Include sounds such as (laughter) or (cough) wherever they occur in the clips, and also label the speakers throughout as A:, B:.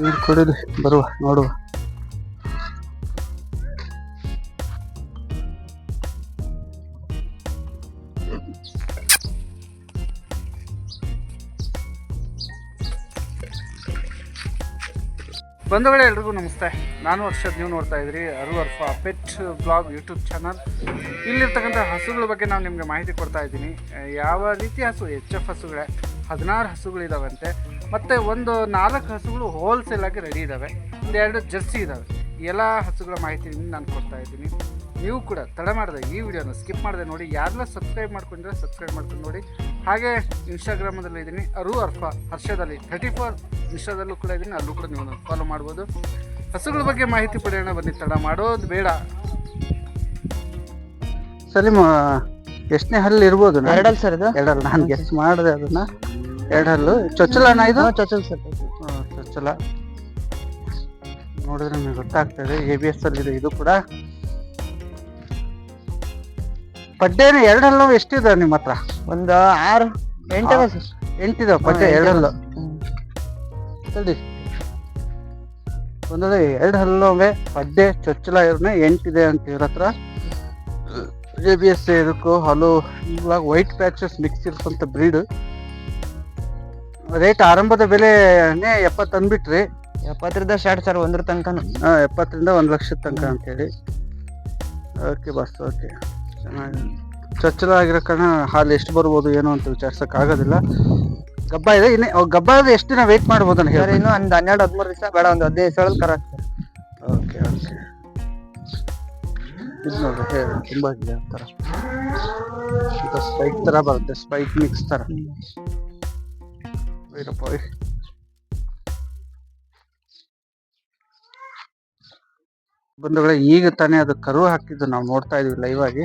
A: ನೀರು ಬರುವ, ನೋಡುವ. ಬಂಧುಗಳೇ, ಎಲ್ರಿಗೂ ನಮಸ್ತೆ. ನಾನು ವರ್ಷದ ನೀವು ನೋಡ್ತಾ ಇದ್ರಿ ಅರು ಅರ್ಫ ಪೆಟ್ ಬ್ಲಾಗ್ ಯೂಟ್ಯೂಬ್ ಚಾನಲ್. ಇಲ್ಲಿರ್ತಕ್ಕಂಥ ಹಸುಗಳ ಬಗ್ಗೆ ನಾನು ನಿಮಗೆ ಮಾಹಿತಿ ಕೊಡ್ತಾ ಇದ್ದೀನಿ. ಯಾವ ರೀತಿ ಹಸು? ಎಚ್ ಎಫ್ ಹಸುಗಳೇ. ಹದಿನಾರು ಹಸುಗಳಿದ್ದಾವಂತೆ ಮತ್ತು ಒಂದು ನಾಲ್ಕು ಹಸುಗಳು ಹೋಲ್ಸೇಲ್ ಆಗಿ ರೆಡಿ ಇದ್ದಾವೆ ಒಂದೆರಡು ಜರ್ಸಿ ಇದ್ದಾವೆ ಎಲ್ಲ ಹಸುಗಳ ಮಾಹಿತಿ ನಿಮ್ಗೆ ನಾನು ಕೊಡ್ತಾ ಇದ್ದೀನಿ. ನೀವು ಕೂಡ ತಡ ಮಾಡಿದೆ ಈ ವಿಡಿಯೋನ ಸ್ಕಿಪ್ ಮಾಡಿದೆ ನೋಡಿ. ಯಾರೆಲ್ಲ ಸಬ್ಸ್ಕ್ರೈಬ್ ಮಾಡ್ಕೊಂಡ್ರೆ ಸಬ್ಸ್ಕ್ರೈಬ್ ಮಾಡ್ಕೊಂಡು ನೋಡಿ. ಹಾಗೆ ಇನ್ಸ್ಟಾಗ್ರಾಮದಲ್ಲಿ ಇದ್ದೀನಿ. ಅರು ಅರ್ಫ ಹರ್ಷದಲ್ಲಿ ಥರ್ಟಿ ಫೋರ್ ಇನ್ಸ್ಟಾದಲ್ಲೂ ಕೂಡ ಇದ್ದೀನಿ. ಅಲ್ಲೂ ಕೂಡ ನೀವು ಫಾಲೋ ಮಾಡ್ಬೋದು. ಹಸುಗಳ ಬಗ್ಗೆ ಮಾಹಿತಿ ಪಡೆಯೋಣ. ಬನ್ನಿ, ತಡ ಮಾಡೋದು ಬೇಡ. ಸಲೀಮ್ ಎಷ್ಟನೇ ಹಲ್ಲು ಇರ್ಬೋದು
B: ಎರಡಲ್ ಸರ್ ಇದು?
A: ಎರಡಲ್ಲ ನಾನು ಗೆಸ್ ಮಾಡಿದೆ ಅದನ್ನ. ಎರಡು ಹಲ್ಲು ಚೊಚ್ಚಲನ ಇದು?
B: ಚೊಚ್ಚಲ್ ಸರ್.
A: ಚೊಚ್ಚಲ. ನೋಡಿದ್ರೆ ನಿಮಗೆ ಗೊತ್ತಾಗ್ತದೆ ಎ ಬಿ ಎಸ್ ಅಲ್ಲಿ ಇದೆ ಇದು ಕೂಡ. ಪಡ್ಡೇನು ಎರಡು ಹಲ್ಲು ಎಷ್ಟಿದೆ ನಿಮ್ಮ ಹತ್ರ?
B: ಒಂದು ಆರು ಎಂಟಿದೆ ಸರ್.
A: ಎಂಟಿದಾವೆ ಪಡ್ಡೆ ಎರಡು. ಹಲ್ಲು ಸರಿ ಒಂದ್ರೆ ಎರಡು ಹಲ್ಲುವೆ ಪಡ್ಡೆ ಚೊಚ್ಚಲ ಇವ್ರನ್ನ ಎಂಟಿದೆ ಅಂತ ಇವ್ರ ಹತ್ರ. ಎ ಬಿ ಎಸ್ ಇದಕ್ಕೂ ಹಲವು ಇವಾಗ ವೈಟ್ ಪ್ಯಾಚಸ್ ಮಿಕ್ಸ್ ಇರ್ತಂಥ ಬ್ರೀಡ್ ರೇಟ್ ಆರಂಭದ ಬೆಲೆನೇ ಎಪ್ಪತ್ತು ಅಂದ್ಬಿಟ್ರಿ.
B: ಎಪ್ಪತ್ತರಿಂದ ಸ್ಟಾರ್ಟ್ ಸರ್ ಒಂದ್ರ ತನಕ
A: ಹಾಂ ಎಪ್ಪತ್ತರಿಂದ ಒಂದು ಲಕ್ಷದ ತನಕ ಅಂತೇಳಿ. ಓಕೆ ಬಸ್ ಓಕೆ ಚೆನ್ನಾಗಿ. ಚೊಚ್ಚಲ ಆಗಿರೋ ಕಾರಣ ಹಾಲು ಎಷ್ಟು ಬರ್ಬೋದು ಏನು ಅಂತ ವಿಚಾರಿಸಕ್ ಆಗೋದಿಲ್ಲ ಗಬ್ಬ ಇದೆ ಇನ್ನೇ ಗಬ್ಬ ಇದೆ ಎಷ್ಟು ದಿನ ವೆಯ್ಟ್ ಮಾಡ್ಬೋದು ಹೇಳಿ
B: ಇನ್ನು ಒಂದು ಹನ್ನೆರಡು ಹದಿಮೂರು ದಿವಸ ಬೇಡ ಒಂದು ಹದಿನೈದು ಸಾವಿರ ಕರೆಕ್ಟ್
A: ಓಕೆ ಓಕೆ ಇದು ನೋಡ್ರಿ ಹೇಳಿ ತುಂಬ ಇದೆ ಒಂಥರ ಇದು ಸ್ಪೈಕ್ ಥರ ಬರುತ್ತೆ ಸ್ಪೈಕ್ ಮಿಕ್ಸ್ ಥರ ವೈರಪ್ಪ. ಬಂಧುಗಳೇ ಈಗ ತಾನೇ ಅದು ಕರು ಹಾಕಿದ್ದು ನಾವು ನೋಡ್ತಾ ಇದೀವಿ ಲೈವ್ ಆಗಿ.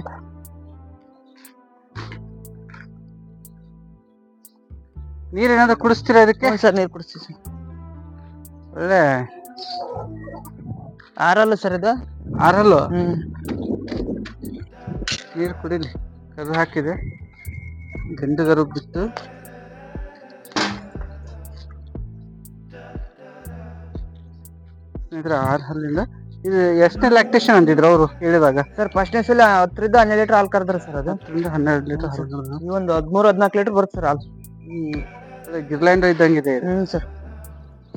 A: ನೀರೇನಾದ್ರೂ ಕುಡಿಸ್ತೀರಾ ಇದಕ್ಕೆ?
B: ಸರ್ ನೀರು ಕುಡಿಸ್ತೀವಿ ಸರ್.
A: ಒಳ್ಳೆ.
B: ಆರಲ್ಲ ಸರ್ ಇದು?
A: ಆರಲ್ಲು? ನೀರು ಕುಡಿಲಿ ಕರು ಹಾಕಿದೆ. ಗಂಡು ಕರು ಬಿತ್ತು. ಸ್ನೇಹಿತರೆ ಆರು ಹಲ್ಲಿಂದ. ಇದು ಎಷ್ಟನೇ ಲ್ಯಾಕ್ಟೇಷನ್ ಅಂತಿದ್ರು ಅವರು ಹೇಳಿದಾಗ.
B: ಸರ್ ಫಸ್ಟ್ನೇ ಸಲ ಹತ್ತರಿಂದ ಹನ್ನೆರಡು ಲೀಟರ್ ಹಾಲು ಕರೆದ್ರೆ ಸರ್ ಅದು.
A: ಹತ್ತರಿಂದ ಹನ್ನೆರಡು ಲೀಟರ್ ಹಾಲು
B: ಈ ಒಂದು ಹದಿಮೂರು ಹದಿನಾಲ್ಕು ಲೀಟರ್ ಬರುತ್ತೆ ಸರ್ ಹಾಲು.
A: ಗಿರ್ಲ್ಯಾಂಡ್ ಇದ್ದಂಗಿದೆ ಇದೆ
B: ಹ್ಞೂ ಸರ್.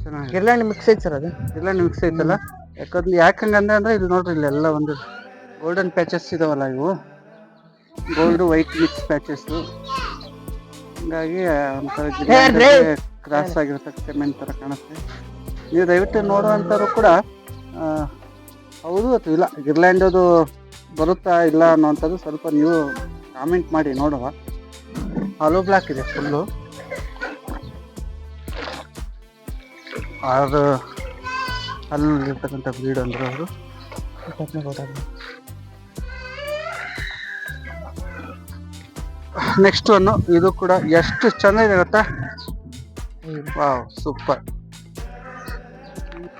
A: ಚೆನ್ನಾಗಿ
B: ಗಿರ್ಲ್ಯಾಂಡ್ ಮಿಕ್ಸ್ ಐತೆ ಸರ್ ಅದು.
A: ಗಿರ್ಲ್ಯಾಂಡ್ ಮಿಕ್ಸ್ ಐತಲ್ಲ? ಯಾಕಂದ್ರೆ ಯಾಕೆ ಹಂಗಂದ್ರೆ ಅಂದ್ರೆ ಇಲ್ಲಿ ನೋಡ್ರಿ ಇಲ್ಲೆಲ್ಲ ಒಂದು ಗೋಲ್ಡನ್ ಪ್ಯಾಚಸ್ ಇದಾವಲ್ಲ ಇವು. ಗೋಲ್ಡ್ ವೈಟ್ ಮಿಕ್ಸ್ ಪ್ಯಾಚಸ್ ಹಂಗಾಗಿ. ಕ್ರಾಸ್ ಆಗಿರ್ತಕ್ಕ ಮೆನ್ ತರ ಕಾಣುತ್ತೆ. ನೀವು ದಯವಿಟ್ಟು ನೋಡುವಂಥವ್ರು ಕೂಡ ಹೌದು ಅಥವಾ ಇಲ್ಲ ಗಿರ್ಲ್ಯಾಂಡ್ ಅದು ಬರುತ್ತಾ ಇಲ್ಲ ಅನ್ನೋವಂಥದ್ದು ಸ್ವಲ್ಪ ನೀವು ಕಾಮೆಂಟ್ ಮಾಡಿ ನೋಡುವ. ಹಲೋ ಬ್ಲಾಕ್ ಇದೆ ಫುಲ್ಲು ಅದು ಅಲ್ಲಿ ಇರ್ತಕ್ಕಂಥ ಬ್ರೀಡ್ ಅಂದ್ರೆ ಅವರು ನೆಕ್ಸ್ಟ್ ಒನ್ನು ಇದು ಕೂಡ ಎಷ್ಟು ಚೆನ್ನಾಗಿದೆ ಗೊತ್ತಾ ವಾವ್ ಸೂಪರ್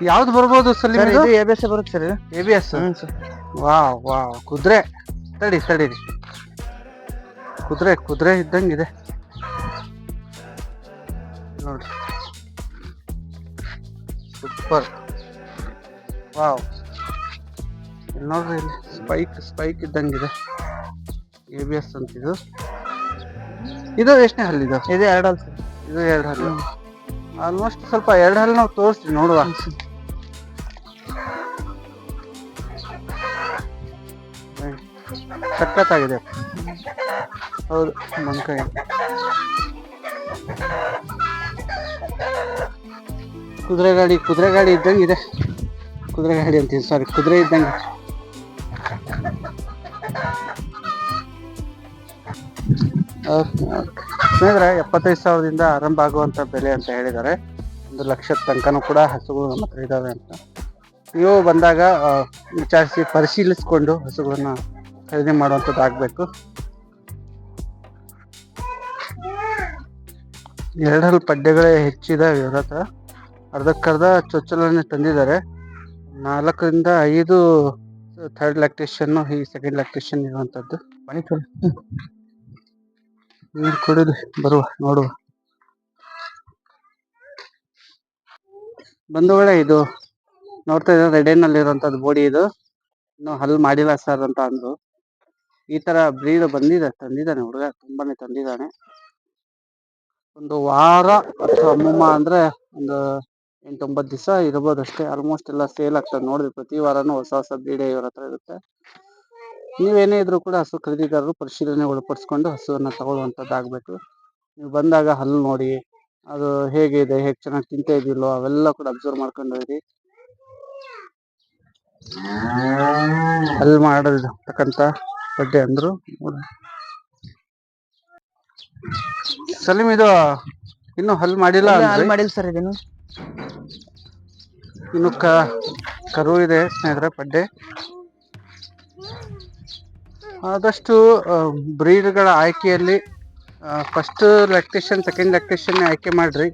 A: ಯಾವ್ದು ಬರ್ಬೋದು
B: ಸರ್ ಇದು ಎ ಬಿ ಎಸ್ ಬರುತ್ತೆ sir
A: A B S wow wow ಕುದುರೆ. ತಡಿ ತಡೀರಿ ಕುದುರೆ ಕುದುರೆ ಇದ್ದಂಗಿದೆ ನೋಡ್ರಿ ಸೂಪರ್ ವಾವ್ ನೋಡ್ರಿ ಇಲ್ಲಿ. ಸ್ಪೈಕ್ ಸ್ಪೈಕ್ ಇದ್ದಂಗಿದೆ ಎ ಬಿ ಎಸ್ ಅಂತ ಇದು ಎಷ್ಟನೇ ಹಲ್ಲಿದು
B: ಇದು? ಎರಡು ಸರ್.
A: ಇದು ಎರಡು ಹಲ್ಲು. ಆಲ್ಮೋಸ್ಟ್ ಸ್ವಲ್ಪ ಎರಡು ಹಲ್ಲು ನಾವು ತೋರಿಸ್ತೀವಿ ನೋಡುವ. ಸಕ್ಕತ್ತಾಗಿದೆ ಸಖತ್ತಾಗಿದೆ. ಹೌದು ಮಂಕಾಯಿ ಕುದುರೆ ಗಾಡಿ ಕುದುರೆ ಗಾಡಿ ಇದ್ದಂಗೆ ಇದೆ. ಕುದುರೆ ಗಾಡಿ ಅಂತೀನಿ ಸಾರಿ ಕುದುರೆ ಇದ್ದಂಗೆ. ಸ್ನೇಹಿತರೆ, ಎಪ್ಪತ್ತೈದು ಸಾವಿರದಿಂದ ಆರಂಭ ಆಗುವಂಥ ಬೆಲೆ ಅಂತ ಹೇಳಿದ್ದಾರೆ. ಒಂದು ಲಕ್ಷದ ತನಕನೂ ಕೂಡ ಹಸುಗಳು ನಮ್ಮ ಹತ್ರ ಇದ್ದಾವೆ ಅಂತ. ನೀವು ಬಂದಾಗ ವಿಚಾರಿಸಿ ಪರಿಶೀಲಿಸ್ಕೊಂಡು ಹಸುಗಳನ್ನ ಖರೀದಿ ಮಾಡುವಂಥದ್ದು ಆಗಬೇಕು. ಎರಡಲ್ಲಿ ಪಡ್ಡೆಗಳೇ ಹೆಚ್ಚಿದಾವೆ ಇವ್ರ ಹತ್ರ. ಅರ್ಧಕ್ಕರ್ಧ ಚೊಚ್ಚಲನ್ನೇ ತಂದಿದ್ದಾರೆ. ನಾಲ್ಕರಿಂದ ಐದು ಥರ್ಡ್ ಲ್ಯಾಕ್ಟೇಷನ್ನು ಈ ಸೆಕೆಂಡ್ ಲ್ಯಾಕ್ಟೇಷನ್ ಇರುವಂಥದ್ದು
B: ಫುಲ್
A: ನೀರು ಕುಡಿಲಿ ಬರುವ, ನೋಡುವ. ಬಂಧುಗಳೇ ಇದು, ನೋಡ್ತಾ ಇದ್ರೆ ಅಲ್ಲಿ ಇರುವಂತದ್ದು ಬೋಡಿ ಇದು. ಇನ್ನು ಹಲ್ ಮಾಡಿಲ್ಲ ಸರ್ ಅಂತ ಅಂದ್ರು. ಈ ತರ ಬ್ರೀಡ್ ಬಂದಿದೆ, ತಂದಿದ್ದಾನೆ ಹುಡುಗ, ತುಂಬಾನೇ ತಂದಿದ್ದಾನೆ. ಒಂದು ವಾರ ಅಥವಾ ಅಮ್ಮಮ್ಮ ಅಂದ್ರೆ ಒಂದು ಎಂಟೊಂಬತ್ತು ದಿವಸ ಇರ್ಬೋದು ಅಷ್ಟೇ. ಆಲ್ಮೋಸ್ಟ್ ಎಲ್ಲ ಸೇಲ್ ಆಗ್ತದೆ ನೋಡಿದ್ರೆ ಪ್ರತಿ ವಾರನೂ ಹೊಸ ಹೊಸ ಬ್ರೀಡ್ ಇವ್ರ ಹತ್ರ ಇರುತ್ತೆ. ನೀವೇನೇ ಇದ್ರೂ ಕೂಡ ಹಸು ಖರೀದಿದಾರರು ಪರಿಶೀಲನೆ ಒಳಪಡಿಸ್ಕೊಂಡು ಹಸುವನ್ನ ತಗೊಳ್ಳುವಂಥದ್ದು ಆಗಬೇಕು ನೀವು ಬಂದಾಗ ಹಲ್ಲು ನೋಡಿ ಅದು ಹೇಗಿದೆ ಹೇಗೆ ಚೆನ್ನಾಗಿ ತಿಂತ ಇದೆಯಲ್ಲೋ ಅವೆಲ್ಲ ಕೂಡ ಅಬ್ಸರ್ವ್ ಮಾಡ್ಕೊಂಡು ಹೋಗಿ. ಹಲ್ಲು ಮಾಡಿರ್ತಕ್ಕಂಥ ಬಡ್ಡೆ ಅಂದ್ರು ಸಲೀಮ್ ಇದು ಇನ್ನು ಹಲ್ಲು ಮಾಡಿಲ್ಲ
B: ಹಲ್ಲು? ಮಾಡಿಲ್ಲ ಸರ್ ಇದನ್ನು
A: ಇನ್ನು. ಕ ಕರು ಇದೆ ಸ್ನೇಹಿತರೆ ಪಡ್ಡೆ ಆದಷ್ಟು ಬ್ರೀಡ್ಗಳ ಆಯ್ಕೆಯಲ್ಲಿ ಫಸ್ಟ್ ಲ್ಯಾಕ್ಟೇಷನ್ ಸೆಕೆಂಡ್ ಲ್ಯಾಕ್ಟೇಷನ್ ಆಯ್ಕೆ ಮಾಡ್ರಿ.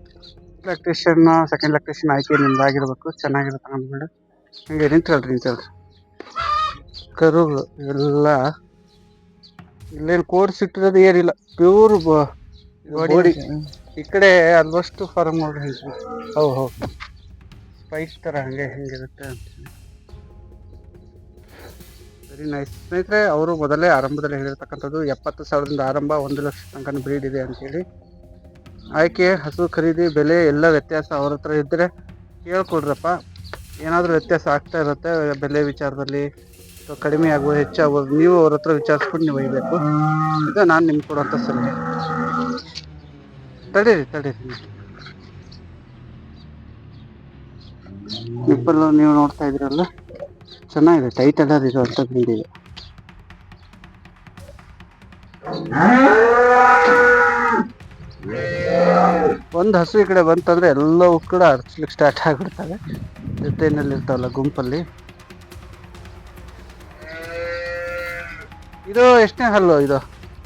A: ಲ್ಯಾಕ್ಟೇಷನ್ ಸೆಕೆಂಡ್ ಲ್ಯಾಕ್ಟೇಷನ್ ಆಯ್ಕೆ ನಿಮ್ದಾಗಿರ್ಬೇಕು ಚೆನ್ನಾಗಿರುತ್ತೆ ಅಂದ್ಬಿಟ್ಟು ಹಂಗೆ ನಿಂತಲ್ರಿ ನಿಂತಲ್ರಿ ಕರು ಎಲ್ಲ ಇಲ್ಲೇನು ಕೋರ್ಸ್ ಇಟ್ಟಿರೋದು ಏನಿಲ್ಲ ಪ್ಯೂರ್ ಬಾಡಿ ಈ ಕಡೆ ಆಲ್ಮೋಸ್ಟ್ ಫಾರ್ಮ್ ನೋಡಿ ಹೌದು ಹೌದು. ಸ್ಪೈಸ್ ಥರ ಹಂಗೆ ಹೆಂಗಿರುತ್ತೆ ಅಂತ. ವೆರಿ ನೈಸ್ ಸ್ನೇಹಿತರೆ, ಅವರು ಮೊದಲೇ ಆರಂಭದಲ್ಲಿ ಹೇಳಿರ್ತಕ್ಕಂಥದ್ದು ಎಪ್ಪತ್ತು ಸಾವಿರದಿಂದ ಆರಂಭ ಒಂದು ಲಕ್ಷ ತನಕ ಬ್ರೀಡ್ ಇದೆ ಅಂತೇಳಿ. ಆಯ್ಕೆ, ಹಸು ಖರೀದಿ, ಬೆಲೆ ಎಲ್ಲ ವ್ಯತ್ಯಾಸ ಅವ್ರ ಹತ್ರ ಇದ್ದರೆ ಕೇಳ್ಕೊಡ್ರಪ್ಪ. ಏನಾದರೂ ವ್ಯತ್ಯಾಸ ಆಗ್ತಾ ಇರುತ್ತೆ ಬೆಲೆ ವಿಚಾರದಲ್ಲಿ. ಅಥವಾ ಕಡಿಮೆ ಆಗುವ ಹೆಚ್ಚಾಗ್ಬೋದು ನೀವು ಅವ್ರ ಹತ್ರ ವಿಚಾರಿಸ್ಕೊಂಡು ನೀವು ಒಯ್ಯಬೇಕು ಇದು ನಾನು ನಿಮ್ಗೆ ಕೊಡುವಂಥ ಸಲಹೆ. ತಡೀರಿ ತಡೀರಿ. ನೀವು ನೋಡ್ತಾ ಇದ್ರಲ್ಲ ಚೆನ್ನಾಗಿದೆ ಟೈಟ್ ಅಲ್ಲ ಇರುವಂತ ಅಂತ ಇದೆ ಒಂದು ಹಸು ಈ ಕಡೆ ಬಂತಂದ್ರೆ ಎಲ್ಲವೂ ಕೂಡ ಅರ್ಚ್ಲಿಕ್ಕೆ ಸ್ಟಾರ್ಟ್ ಆಗಿಬಿಡ್ತವೆ. ಜೊತೆಯಲ್ಲಿ ಇರ್ತಾವಲ್ಲ ಗುಂಪಲ್ಲಿ. ಇದು ಎಷ್ಟನೇ ಹಲ್ಲು ಇದು?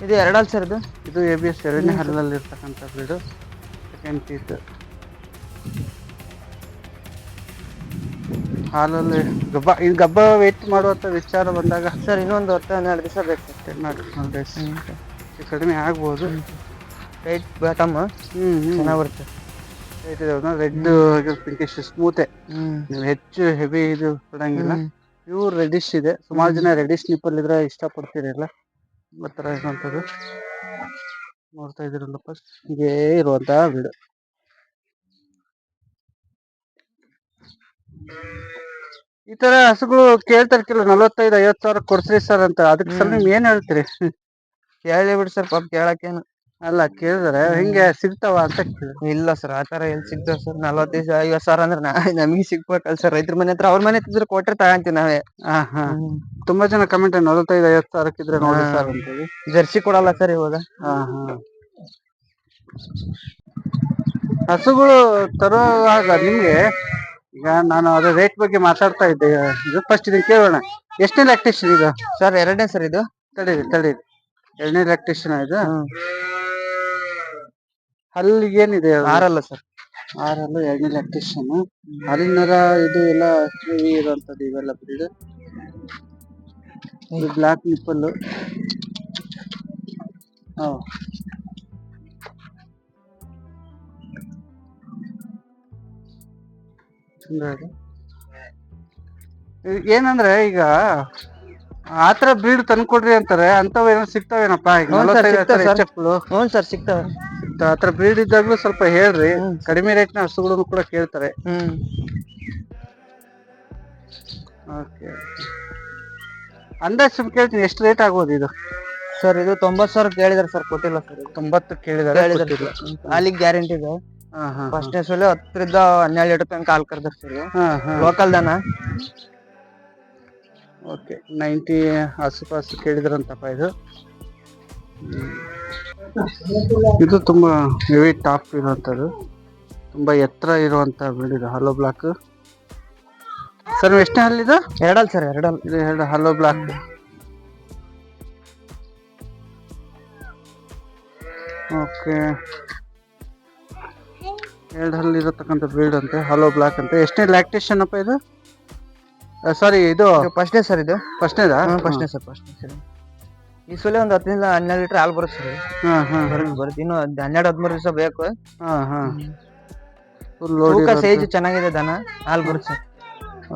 B: ಇದು ಎರಡಲ್ಲಿ ಸರ್ ಇದು
A: ಇದು ಎ ಬಿ ಎಸ್ ಎರಡನೇ ಹಲ್ಲಲ್ಲಿ ಇರ್ತಕ್ಕಂಥ ಬ್ರೀಡು ಸೆಕೆಂಡ್ ಟೀತ್ ಹಾಲಲ್ಲಿ ಗಬ್ಬ ಇದು ಗಬ್ಬ ವೇಟ್ ಮಾಡುವಂಥ ವಿಚಾರ ಬಂದಾಗ
B: ಸರ್ ಇನ್ನೊಂದು ಹತ್ತು ಹನ್ನೆರಡು ದಿವಸ ಬೇಕು.
A: ಟೆನ್ ಡೇಸ್ ಕಡಿಮೆ ಆಗ್ಬೋದು.
B: ರೈಟ್ ಬಾಟಮ್
A: ಹ್ಞೂ
B: ಚೆನ್ನಾಗಿ ಬರುತ್ತೆ
A: ರೆಡ್ ಪಿಂಕಿಶ್ ಸ್ಮೂತೆ ನೀವು ಹೆಚ್ಚು ಹೆವಿ ಇದು ಕೊಡಂಗಿಲ್ಲ. ಪ್ಯೂರ್ ರೆಡಿಶ್ ಇದೆ. ಸುಮಾರು ಜನ ರೆಡಿಶ್ ನಿಪ್ಪಲ್ ಇದ್ರೆ ಇಷ್ಟಪಡ್ತಿರಲ್ಲ ಬರ್ತಾರ ಥರ ಇರುವಂಥದ್ದು. ನೋಡ್ತಾ ಫಸ್ಟ್ ಹಿಂಗೆ ಇರುವಂತಹ ಬಿಡು ಈ ತರ ಹಸುಗಳು ಕೇಳ್ತಾರೆ ಕೆಲವು ನಲವತ್ತೈದು ಐವತ್ತು ಸಾವಿರ ಕೊಡ್ಸ್ರಿ ಸರ್ ಅಂತ. ಅದಕ್ಕೆ ಸರ್ ನೀವು ಏನ್ ಹೇಳ್ತೀರಿ?
B: ಕೇಳಿ ಬಿಡಿ ಸರ್ ಪಾಪ ಕೇಳಕ್ಕೇನು.
A: ಅಲ್ಲ ಕೇಳಿದ್ರೆ ಹಿಂಗೆ ಸಿಗ್ತಾವ ಅಂತ ಕೇಳಿ.
B: ಇಲ್ಲ ಸರ್ ಆ ತರ ಎಲ್ಲಿ ಸಿಗ್ತಾವ ಸರ್? ನಲ್ವತ್ತೈದು ಐವತ್ತು ಸಾವಿರ ಅಂದ್ರೆ ನಾ ನಮಗೆ ಸಿಗ್ಬೇಕಲ್ಲ ಸರ್. ರೈತರ ಮನೆ ಹತ್ರ ಅವ್ರ ಮನೆ ಹತ್ರ ಕೊಟ್ರೆ ತಗಂತೀವಿ ನಾವೇ.
A: ಹಾ ಹಾ. ತುಂಬಾ ಜನ ಕಮೆಂಟ್ ನಲವತ್ತೈದು ಐವತ್ತು ಸಾವಿರಕ್ಕಿದ್ರೆ ನೋಡಿ. ಸರ್ ಅಂತೇಳಿ.
B: ಜರ್ಸಿ ಕೊಡಲ್ಲ ಸರ್ ಇವಾಗ.
A: ಹಾ ಹಾ. ಹಸುಗಳು ತರುವಾಗ ನಿಮ್ಗೆ ಈಗ ನಾನು ಅದ್ರ ರೇಟ್ ಬಗ್ಗೆ ಮಾತಾಡ್ತಾ ಇದ್ದೆ. ಇದು ಫಸ್ಟ್ ಇದನ್ನ ಕೇಳೋಣ. ಎಷ್ಟನೇ ಎಲೆಕ್ಟ್ರಿಷಿಯನ್ ಇದು?
B: ಸರ್ ಎರಡನೇ ಸರ್ ಇದು.
A: ತಡೀರಿ ತಡೀರಿ. ಎರಡನೇ ಎಲೆಕ್ಟ್ರಿಷಿಯನ್ ಇದು? ಅಲ್ಲಿ ಏನಿದೆ
B: ಆರಲ್ಲ ಸರ್
A: ಆರಲ್ಲ ಎರಡನೇ ಎಲೆಕ್ಟ್ರಿಷಿಯನ್ ಅಲ್ಲಿನರ ಇದು ಎಲ್ಲ ಇರುವಂತದ್ದು ಇವೆಲ್ಲ ಬ್ರೀಡ್ ಇದು ಬ್ಲಾಕ್ ನಿಪ್ಪಲ್ಲು ಹಾ ಏನಂದ್ರೆ ಈಗ ಆತರ ಬ್ರೀಡ್ ತಂದ್ಕೊಡ್ರಿ ಅಂತಾರೆ ಅಂತವ್ ಏನೋ ಸಿಗ್ತಾವೇನಪ್ಪ? ಈಗ
B: ಹ್ಞೂ
A: ನಲವತ್ತೈದು
B: ಸಿಗ್ತಾವ್ ಸರ್. ಸಿಗ್ತಾವೆ.
A: ಆತರ ಬ್ರೀಡ್ ಇದ್ದಾಗ್ಲೂ ಸ್ವಲ್ಪ ಹೇಳ್ರಿ. ಕಡಿಮೆ ರೇಟ್ನ ಹಸುಗಳನ್ನು ಕೂಡ ಕೇಳ್ತಾರೆ.
B: ಅಂದಾಜು
A: ಓಕೆ. ಅಂದಾಜ್ ಸುಮ್ ಕೇಳ್ತೀನಿ ಎಷ್ಟು ರೇಟ್ ಆಗ್ಬೋದು ಇದು?
B: ಸರ್ ಇದು ತೊಂಬತ್ತು ಸಾವಿರ ಕೇಳಿದಾರೆ ಸರ್ ಕೊಟ್ಟಿಲ್ಲ ಸರ್.
A: ತೊಂಬತ್ತು ಕೇಳಿದಾರೆ
B: ಗ್ಯಾರಂಟಿ ಇದೆ. ಫಸ್ಟ್ನೇ ಸಲ ಹತ್ತರಿಂದ ಹನ್ನೆರಡು ಲೀಟರ್ ತನಕ ಹಾಲು ಕರ್ದಾರ ಸರ್
A: ಹಾ ಹಾ.
B: ಲೋಕಲ್ ದನ?
A: ಓಕೆ ನೈಂಟಿ ಆಸುಪಾಸು ಕೇಳಿದ್ರಂತಪ್ಪ ಇದು. ಇದು ತುಂಬಾ ಹೆವಿ ಟಾಪ್ ಇರುವಂಥದ್ದು ತುಂಬ ಎತ್ತರ ಇರುವಂತ ಬ್ರೀಡ್ ಇದು ಹಲೋ ಬ್ಲಾಕ್ ಸರ್ ಎಷ್ಟನೇ ಹಲ್ಲಿದು
B: ಎರಡಲ್ ಸರ್ ಎರಡಲ್
A: ಇದು ಎರಡು ಹಲೋ ಬ್ಲಾಕ್ ಓಕೆ. ಎರಡು ಹಲ್ಲಿ ಇರತಕ್ಕಂಥ ಬ್ರೀಡ್ ಅಂತೆ ಹಲೋ ಬ್ಲಾಕ್ ಅಂತ. ಎಷ್ಟನೇ ಲ್ಯಾಕ್ಟೇಷನ್ ಅಪ್ಪ ಇದು? ಸಾರಿ ಇದು
B: ಫಸ್ಟ್ನೇ ಸರ್ ಇದು.
A: ಫಸ್ಟ್ನೇದಾ
B: ಫಸ್ಟ್ನೇ ಸರ್ ಫಸ್ಟ್ನೇ ಸರ್ ಈ ಸಲ ಒಂದು ಹತ್ತರಿಂದ ಹನ್ನೆರಡು ಲೀಟರ್ ಹಾಲು ಬರುತ್ತೆ ಸರ್
A: ಹಾ ಹಾ
B: ಬರುತ್ತೆ ಬರುತ್ತೆ. ಇನ್ನು ಹನ್ನೆರಡು ಹದಿಮೂರು ದಿವಸ ಬೇಕು.
A: ಹಾ ಹಾ.
B: ತೂಕ ಸೈಜ್ ಚೆನ್ನಾಗಿದೆ ದನ ಹಾಲು ಬರುತ್ತೆ ಸರ್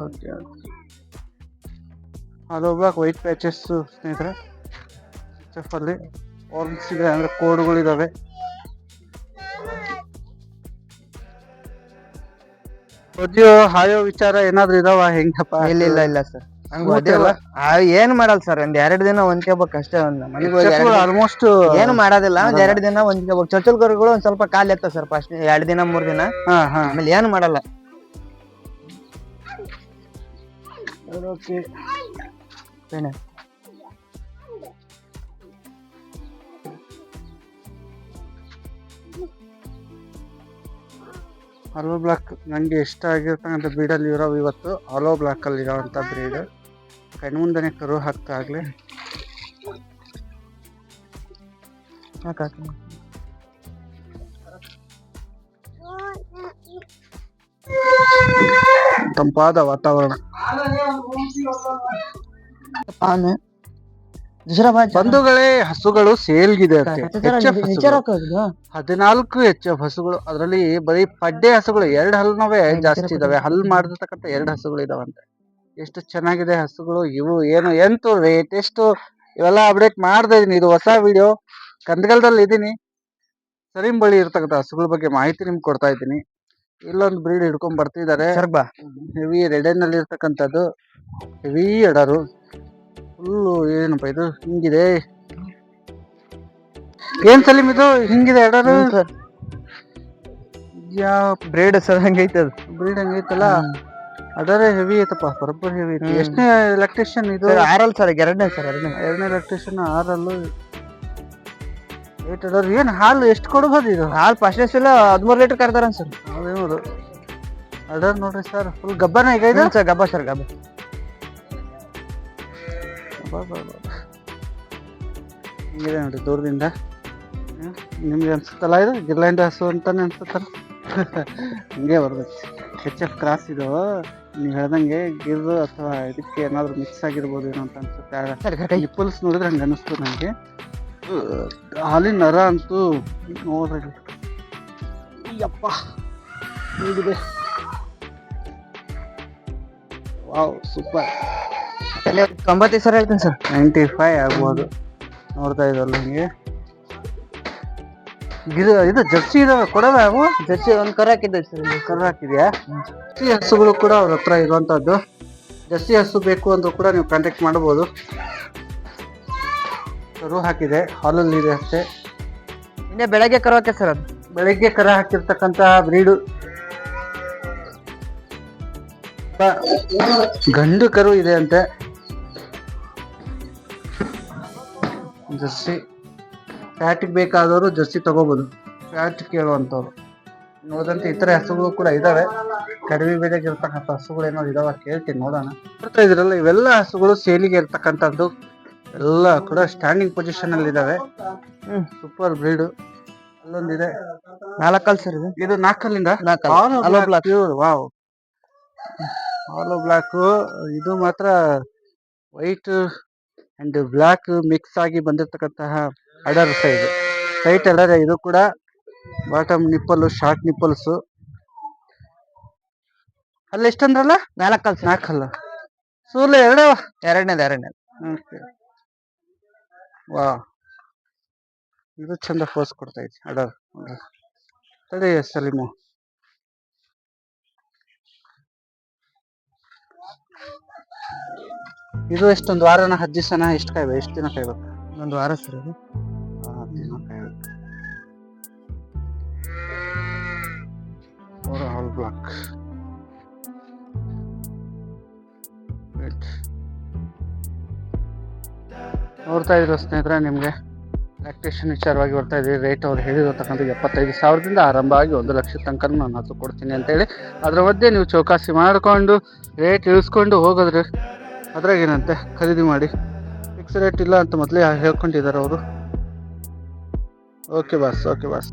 A: ಓಕೆ ಅದೊಬ್ಬ ವೈಟ್ ಪ್ಯಾಚಸ್ ಸ್ನೇಹಿತರೆ. ಚಫಲ್ಲಿ ಆರೆಂಜ್ ಇದೆ ಅಂದ್ರೆ ಕೋಡ್ಗಳಿದಾವೆ. ಒದ್ಯೋ ಹಾಯೋ ವಿಚಾರ ಏನಾದ್ರು ಇದಾವ? ಹೆಂಗಪ್ಪ?
B: ಇಲ್ಲ ಇಲ್ಲ ಇಲ್ಲ ಸರ್ ಹಂಗ ಏನ್ ಮಾಡಲ್ಲ ಸರ್ ಒಂದ್ ಎರಡ್ ದಿನ ಹೊಂದ್ಕೋಬೇಕು ಅಷ್ಟೇ ಒಂದ್
A: ಆಲ್ಮೋಸ್ಟ್
B: ಏನು ಮಾಡೋದಿಲ್ಲ ಒಂದ್ ಎರಡ್ ದಿನ ಹೊಂದ್ಕೋಬೇಕು ಚರ್ಚಲ್ ಕರುಗಳು ಒಂದ್ ಸ್ವಲ್ಪ ಕಾಲ್ ಎತ್ತ ಸರ್ ಫಸ್ಟ್ ಎರಡ್ ದಿನ ಮೂರ್ ದಿನ.
A: ಹಾ ಹಾ.
B: ಆಮೇಲೆ ಏನು ಮಾಡಲ್ಲ.
A: ಓಕೆ ಹಲೋ ಬ್ಲಾಕ್ ನನಗೆ ಇಷ್ಟ ಆಗಿರ್ತಕ್ಕಂಥ ಬ್ರೀಡಲ್ಲಿ ಇರೋ ಇವತ್ತು. ಹಲೋ ಬ್ಲಾಕಲ್ಲಿ ಇರೋವಂಥ ಬ್ರೀಡ್ ಕಣ್ಮುಂದನೆ ಕರು ಹಾಕ್ತಾ ಆಗಲಿ.
B: ಹಾಕ್ ಹಾಕ್.
A: ತಂಪಾದ ವಾತಾವರಣ.
B: ಪಾನ್ ದುಸರಾ ಬಾಜ್
A: ಬಂಧುಗಳೇ ಹಸುಗಳು ಸೇಲ್ಗಿದೆ. ಹದಿನಾಲ್ಕು ಎಚ್ ಎಫ್ ಹಸುಗಳು. ಅದರಲ್ಲಿ ಬರೀ ಪಡ್ಡೆ ಹಸುಗಳು ಎರಡು ಹಲ್ಲುನವೇ ಜಾಸ್ತಿ ಇದಾವೆ. ಹಲ್ ಮಾಡಿರ್ತಕ್ಕಂಥ ಎರಡು ಹಸುಗಳು ಇದಾವಂತೆ. ಎಷ್ಟು ಚೆನ್ನಾಗಿದೆ ಹಸುಗಳು. ಇವು ಏನು ಎಂತು ರೇಟ್ ಎಷ್ಟು? ಇವೆಲ್ಲ ಅಪ್ಡೇಟ್ ಮಾಡ್ತಾ ಇದೀನಿ. ಇದು ಹೊಸ ವಿಡಿಯೋ ಕಂದಗಲ್ದಲ್ಲಿ ಇದೀನಿ. ಸರಿಮ್ ಬಳಿ ಇರ್ತಕ್ಕಂಥ ಹಸುಗಳ ಬಗ್ಗೆ ಮಾಹಿತಿ ನಿಮ್ಗೆ ಕೊಡ್ತಾ ಇದ್ದೀನಿ ಇಲ್ಲೊಂದು ಬ್ರೀಡ್ ಹಿಡ್ಕೊಂಡ್ ಬರ್ತಿದ್ದಾರೆ. ಹೆವಿ ರೆಡೇನಲ್ಲಿ ಇರ್ತಕ್ಕಂಥದ್ದು ಹೆವಿ ಎಡರು. ಫುಲ್ಲು ಏನಪ್ಪ ಇದು? ಹಿಂಗಿದೆ. ಏನ್ ಸಲೀಮ್ ಇದು? ಹಿಂಗಿದೆ ಎಡರು
B: ಬ್ರೇಡ್ ಸರ್ ಹಂಗೈತೆ ಅದು.
A: ಬ್ರೇಡ್ ಹಂಗೈತಲ್ಲ ಅದರ ಹೆವಿ ಐತಪ್ಪ ಬರೋಬ್ಬರ್ ಹೆವಿ ಐತಿ. ಎಷ್ಟನೇ ಎಲೆಕ್ಟ್ರಿಷಿಯನ್ ಇದು?
B: ಆರ್ ಆರಲ್ ಸರ್ ಎರಡನೇ ಸರ್ ಎರಡನೇ.
A: ಎರಡನೇ ಎಲೆಕ್ಟ್ರಿಷಿಯನ್ ಆರಲ್ಲು. ಏಟ್ ಅದಾರ ಏನು ಹಾಲು ಎಷ್ಟು ಕೊಡ್ಬೋದು ಇದು?
B: ಹಾಲು ಫಸ್ಟ್ನೇ ಸಲ ಹದಿಮೂರು ಲೀಟರ್ ಕರ್ದಾರ ಸರ್.
A: ಹದಿಮೂರು ಅದಾರ ನೋಡ್ರಿ ಸರ್ ಫುಲ್ ಗಬ್ಬನ ಈಗ ಇದು?
B: ಸರ್ ಗಬ್ಬ ಸರ್ ಗಬ್ಬ.
A: ಹಿಂಗಿದೆ ನೋಡಿ ದೂರದಿಂದ. ನಿಮ್ಗೆ ಅನ್ಸುತ್ತಲ್ಲ ಇದು? ಗಿರ್ಲ್ಯಾಂಡ್ ಹಸು ಅಂತಾನೆ ಅನ್ಸುತ್ತಲ್ಲ? (laughs) ಹಿಂಗೆ ಬರ್ಬೇಕು ಹೆಚ್ ಎಫ್ ಕ್ರಾಸ್ ಇದು. ನೀವು ಹೇಳ್ದಂಗೆ ಗಿರ್ ಅಥವಾ ಇದಕ್ಕೆ ಏನಾದರೂ ಮಿಕ್ಸ್ ಆಗಿರ್ಬೋದು ಏನೋ ಅಂತ ಅನ್ಸುತ್ತೆ.
B: ಈ
A: ಪುಲ್ಸ್ ನೋಡಿದ್ರೆ ಹಂಗೆ ಅನಿಸ್ತು ನನಗೆ ಹಾಲಿನ ನರ ಅಂತೂ ನೋಡ್ರಿ. ಯಪ್ಪ ವಾವ್ ಸೂಪರ್
B: ತೊಂಬತ್ತೈದು ಸಾವಿರ ಹೇಳ್ತೀನಿ ಸರ್?
A: ನೈಂಟಿ ಫೈವ್ ಆಗ್ಬೋದು. ನೋಡ್ತಾ ಇದ್ದಲ್ಲ ನಿಮಗೆ ಗಿಡ ಇದು ಜರ್ಸಿ ಇದಾವೆ ಕೊಡವೆ ಅವು?
B: ಜರ್ಸಿ ಒಂದು ಕರ ಹಾಕಿದ್ದೆ ಸರ್. ಇಲ್ಲಿ.
A: ಕರು ಹಾಕಿದ್ಯಾ? ಜರ್ಸಿ ಹಸುಗಳು ಕೂಡ ಅವ್ರ ಹತ್ರ ಇರುವಂಥದ್ದು ಜರ್ಸಿ ಹಸು ಬೇಕು ಅಂತ ಕೂಡ ನೀವು ಕಾಂಟ್ಯಾಕ್ಟ್ ಮಾಡಬಹುದು ಕರು ಹಾಕಿದೆ ಹಾಲಲ್ಲಿ ಇದೆ ಅಷ್ಟೇ.
B: ಇನ್ನೇ ಬೆಳಗ್ಗೆ ಕರ ಹಾಕಿ ಸರ್ ಅದು?
A: ಬೆಳಗ್ಗೆ ಕರ ಹಾಕಿರ್ತಕ್ಕಂತಹ ಬ್ರೀಡು. ಗಂಡು ಕರು ಇದೆ ಅಂತೆ. ಜರ್ಸಿ ಫ್ಯಾಟಿಗೆ ಬೇಕಾದವರು ಜರ್ಸಿ ತಗೋಬೋದು. ಫ್ಯಾಟ್ ಕೇಳುವಂಥವ್ರು ನೋದಂತೆ ಇತರೆ ಹಸುಗಳು ಕೂಡ ಇದಾವೆ. ಕಡಿಮೆ ಬೆಲೆಗೆ ಇರ್ತಕ್ಕಂಥ ಹಸುಗಳು ಏನೋ ಇದಾವ ಕೇಳ್ತೀನಿ ನೋಡೋಣ. ನೋಡ್ತಾ ಇದ್ರಲ್ಲ ಇವೆಲ್ಲ ಹಸುಗಳು ಸೇಲಿಗೆ ಇರ್ತಕ್ಕಂಥದ್ದು. ಎಲ್ಲ ಕೂಡ ಸ್ಟ್ಯಾಂಡಿಂಗ್ ಪೊಸಿಷನ್ ಅಲ್ಲಿ ಇದಾವೆ. ಸೂಪರ್ ಬ್ರೀಡು ಅಲ್ಲೊಂದಿದೆ.
B: ನಾಲ್ಕಲ್ ಸರ್ ಇದೆ?
A: ಇದು ನಾಲ್ಕಲ್ಲಿಂದ ವಾವ್ ಹಾಲೋ ಬ್ಲಾಕ್ ಇದು ಮಾತ್ರ ವೈಟ್ ಅಂಡ್ ಬ್ಲಾಕ್ ಮಿಕ್ಸ್ ಆಗಿ ಬಂದಿರತಕ್ಕಂತಹ ಅಡರ್ ಸೈಜ್ ಸೈಟ್ ಅಡರ್ ಇದು ಕೂಡ ಬಾಟಮ್ ನಿಪ್ಪಲ್ ಶಾರ್ಟ್ ನಿಪ್ಪಲ್ಸ್ ಅಲ್ಲಿ ಎಷ್ಟಂದ್ರಲ್ಲ?
B: ನಾಲ್ಕಲ್
A: ನಾಲ್ಕಲ್ಲ. ಸೂಲ್ ಎರಡು?
B: ಎರಡನೇದು ಎರಡನೇದು.
A: ವಾ ಇದು ಚಂದ ಫೋರ್ಸ್ ಕೊಡ್ತಾ ಇದೆ ಅಡರ್ ತಡಿ ಸಲೀಮು. ಇದು ಎಷ್ಟೊಂದು ವಾರನ ಹತ್ತು ದಿವಸನ ಎಷ್ಟು ಕಾಯ್ಬೇಕು? ಎಷ್ಟು ದಿನ ಕಾಯ್ಬೇಕು?
B: ಒಂದು ವಾರ ಸರ್ ಇದು
A: ಆ, ಹತ್ತು ದಿನ ಕಾಯ್ಬೇಕು. ಅವರ ಹಾಲ್ ಬ್ಲಾಕ್ ನೋಡ್ತಾ ಇದ್ರು ಸ್ನೇಹಿತರೆ ನಿಮಗೆ. ಲ್ಯಾಕ್ಟೇಷನ್ ವಿಚಾರವಾಗಿ ಬರ್ತಾ ಇದ್ದೀವಿ ರೇಟ್ ಅವ್ರು ಹೇಳಿರತಕ್ಕಂಥ ಎಪ್ಪತ್ತೈದು ಸಾವಿರದಿಂದ ಆರಂಭ ಆಗಿ ಒಂದು ಲಕ್ಷ ತನಕ ನಾನು ಹತ್ತು ಕೊಡ್ತೀನಿ ಅಂತೇಳಿ. ಅದ್ರ ಮಧ್ಯೆ ನೀವು ಚೌಕಾಸಿ ಮಾಡಿಕೊಂಡು ರೇಟ್ ಇಳಿಸ್ಕೊಂಡು ಹೋಗೋದ್ರಿ ಅದ್ರಾಗೇನಂತೆ ಖರೀದಿ ಮಾಡಿ. ಫಿಕ್ಸ್ ರೇಟ್ ಇಲ್ಲ ಅಂತ ಮೊದಲೇ ಹೇಳ್ಕೊಂಡಿದ್ದಾರೆ ಅವರು. Okay boss okay boss